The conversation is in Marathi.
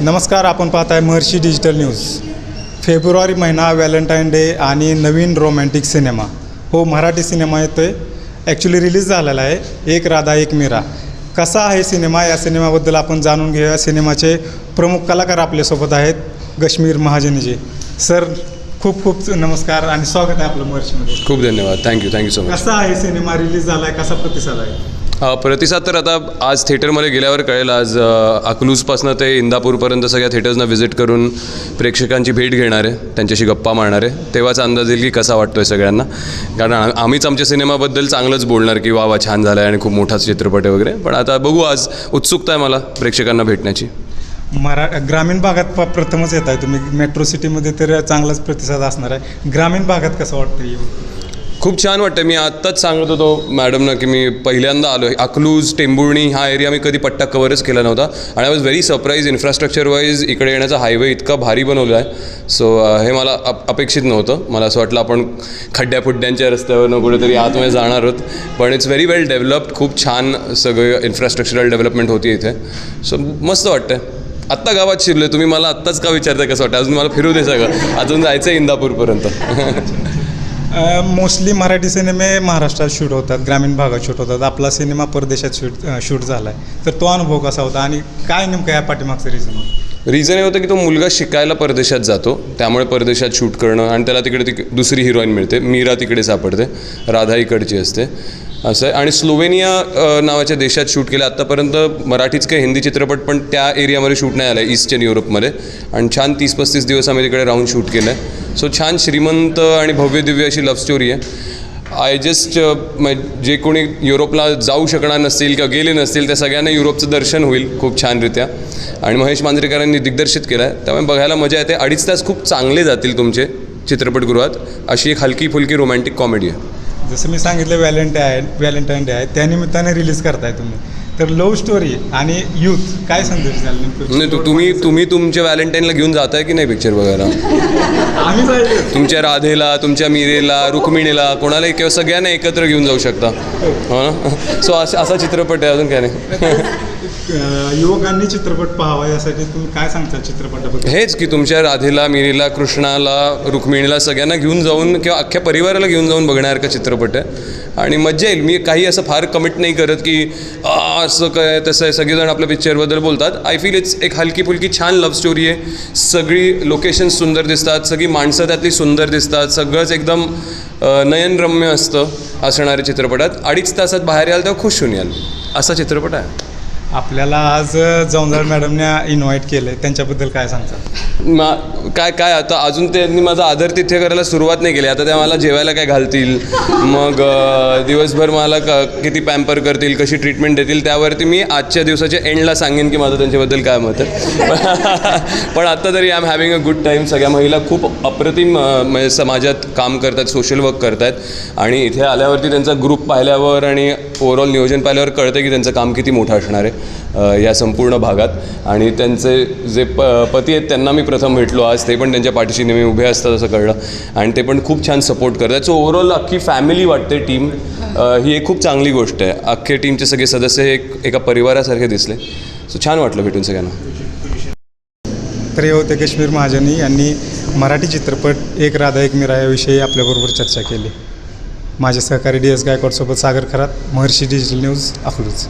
नमस्कार आपण पाहताय महर्षी डिजिटल न्यूज. फेब्रुवारी महिना व्हॅलेंटाईन डे आणि नवीन रोमॅन्टिक सिनेमा. हो मराठी सिनेमा येतो आहे ॲक्च्युली रिलीज झालेला आहे एक राधा एक मीरा. कसा आहे सिनेमा? या सिनेमाबद्दल आपण जाणून घेऊया. सिनेमाचे प्रमुख कलाकार आपल्यासोबत आहेत गश्मीर महाजनीजी. सर खूप खूप नमस्कार आणि स्वागत आहे आपलं महर्षीमध्ये. खूप धन्यवाद. थँक्यू थँक्यू सो मच कसा आहे सिनेमा? रिलीज झाला आहे कसा प्रतिसाद आहे? प्रतिसाद तर आता आज थिएटरमध्ये गेल्यावर कळेल. आज अकलूजपासून अकलूजपासनं ते इंदापूरपर्यंत सगळ्या थिएटर्सना व्हिजिट करून प्रेक्षकांची भेट घेणार आहे. त्यांच्याशी गप्पा मारणार आहे. तेव्हाच अंदाज येईल की कसा वाटतो आहे सगळ्यांना. कारण आम्हीच आमच्या सिनेमाबद्दल चांगलंच बोलणार की वा वा छान झाला आहे आणि खूप मोठा चित्रपट आहे वगैरे. पण आता बघू आज. उत्सुकता आहे मला प्रेक्षकांना भेटण्याची. मरा ग्रामीण भागात प प्रथमच येत आहे तुम्ही मेट्रो सिटीमध्ये तर चांगलाच प्रतिसाद असणार आहे. ग्रामीण भागात कसं वाटतं येऊन खूप छान वाटतं मी आत्ताच सांगत होतो मॅडमना की मी पहिल्यांदा आलो आहे अकलूज टेंबुर्णी हा एरिया मी कधी पट्टा कवरच केला नव्हता. आणि I was very surprise infrastructure wise इकडे येण्याचा हायवे इतका भारी बनवला आहे. सो हे मला अप अपेक्षित नव्हतं. मला असं वाटलं आपण खड्ड्या फुड्ड्यांच्या रस्त्यावरनं कुठेतरी आतमध्ये जाणार आहोत. पण इट्स व्हेरी वेल डेव्हलप्ड खूप छान सगळं इन्फ्रास्ट्रक्चरल डेव्हलपमेंट होती इथे. सो मस्त वाटतं आत्ता गावात शिरले तुम्ही मला आत्ताच का विचारताय? कसं वाटतं अजून मला फिरू दे सगळं. अजून जायचं आहे इंदापूरपर्यंत. मोस्टली मराठी सिनेमे महाराष्ट्रात शूट होतात ग्रामीण भागात शूट होतात. आपला सिनेमा परदेशात शूट शूट झाला आहे तर तो अनुभव कसा होता आणि काय नेमकं या पाठीमागचं रिझन होतं? रिझन हे होतं की तो मुलगा शिकायला परदेशात जातो. त्यामुळे परदेशात शूट करणं आणि त्याला तिकडे ती दुसरी हिरोईन मिळते. मीरा तिकडे सापडते. राधा इकडची असते. असं आहे आणि स्लोवेनिया नावाच्या देशात शूट केलं. आत्तापर्यंत मराठीच काही हिंदी चित्रपट पण त्या एरियामध्ये शूट नाही आला आहे ईस्टर्न युरोपमध्ये आणि छान तीस पस्तीस दिवस आम्ही तिकडे राहून शूट केलं आहे सो छान श्रीमंत आणि भव्य दिव्य अशी लव्ह स्टोरी आहे. आय जस्ट uh, जे कोणी युरोपला जाऊ शकणार नसतील किंवा गेले नसतील त्या सगळ्यांना युरोपचं दर्शन होईल खूप छानरित्या. आणि महेश मांजरेकरांनी दिग्दर्शित केलं आहे त्यामुळे बघायला मजा येते. अडीच तास खूप चांगले जातील तुमचे चित्रपटगृहात. अशी एक हलकी फुलकी रोमॅन्टिक कॉमेडी आहे. जसं मी सांगितलं व्हॅलेंटाईन व्हॅलेंटाईन डे आहे. त्यानिमित्ताने रिलीज करताय तुम्ही. तर लव्ह स्टोरी आणि यूथ काय संदेश द्याल नेमकं? नाही तू तुम्ही तुम्ही तुमच्या व्हॅलेंटाईनला घेऊन जाताय की नाही पिक्चर बघायला? आम्ही जायचं तुमच्या राधेला तुमच्या मीरेला रुक्मिणीला कोणालाही किंवा सगळ्यांना एकत्र घेऊन जाऊ शकता. हो ना? सो असा असा चित्रपट आहे अजून काय नाही. अं, युवकांनी चित्रपट पाहावा यासाठी तुम्ही काय सांगता चित्रपटाबद्दल? हेच की तुमच्या राधेला मिरीला कृष्णाला रुक्मिणीला सगळ्यांना घेऊन जाऊन किंवा अख्ख्या परिवाराला घेऊन जाऊन बघण्यासारखा चित्रपट? आहे आणि मज्जा येईल. मी काही असं फार कमिट नाही करत की "आ, असं काय तसं आहे सगळेजण आपल्या पिक्चरबद्दल बोलतात. आय फील इट्स एक हलकी फुलकी छान लव्ह स्टोरी आहे. सगळी लोकेशन सुंदर दिसतात सगळी माणसं त्यातली सुंदर दिसतात सगळंच एकदम नयनरम्य असतं असणाऱ्या चित्रपटात. अडीच तासात बाहेर याल तेव्हा खुश होऊन याल. असा चित्रपट आहे. आपल्याला आज जवंदार मॅडमने इन्व्हाइट केलं आहे त्यांच्याबद्दल काय सांगतात मा काय काय आता अजून त्यांनी माझा आदर तिथे करायला सुरुवात नाही केली. आता त्या मला जेवायला काय घालतील? मग दिवसभर मला क किती पॅम्पर करतील कशी ट्रीटमेंट देतील त्यावरती मी आजच्या दिवसाच्या एंडला सांगेन की माझं त्यांच्याबद्दल काय मत आहे. पण आत्ता तरी I am having a good time सगळ्या महिला खूप अप्रतिम म्हणजे समाजात काम करतात सोशल वर्क करतात. आणि इथे आल्यावरती त्यांचा ग्रुप पाहिल्यावर आणि ओव्हरऑल नियोजन पाहिल्यावर कळतं की त्यांचं काम किती मोठं असणार आहे. या संपूर्ण भागात. आणि त्यांचे जे प पती आहेत त्यांना मी प्रथम भेटलो. आज ते पण त्यांच्या पाठीशी नेहमी उभे असतात असं कळलं. आणि ते पण खूप छान सपोर्ट करतात. सो ओव्हरऑल अख्खी फॅमिली वाटते टीम ही एक खूप चांगली गोष्ट आहे. अख्खे टीमचे सगळे सदस्य हे एक एका परिवारासारखे दिसले. सो छान वाटलं भेटून सगळ्यांना. तर होते काश्मीर महाजनी यांनी मराठी चित्रपट एक राधा एक मीरा याविषयी आपल्याबरोबर चर्चा केली. माझे सहकारी डी एस गायकवाडसोबत सागर खरात महर्षी डिजिटल न्यूज अकलूज.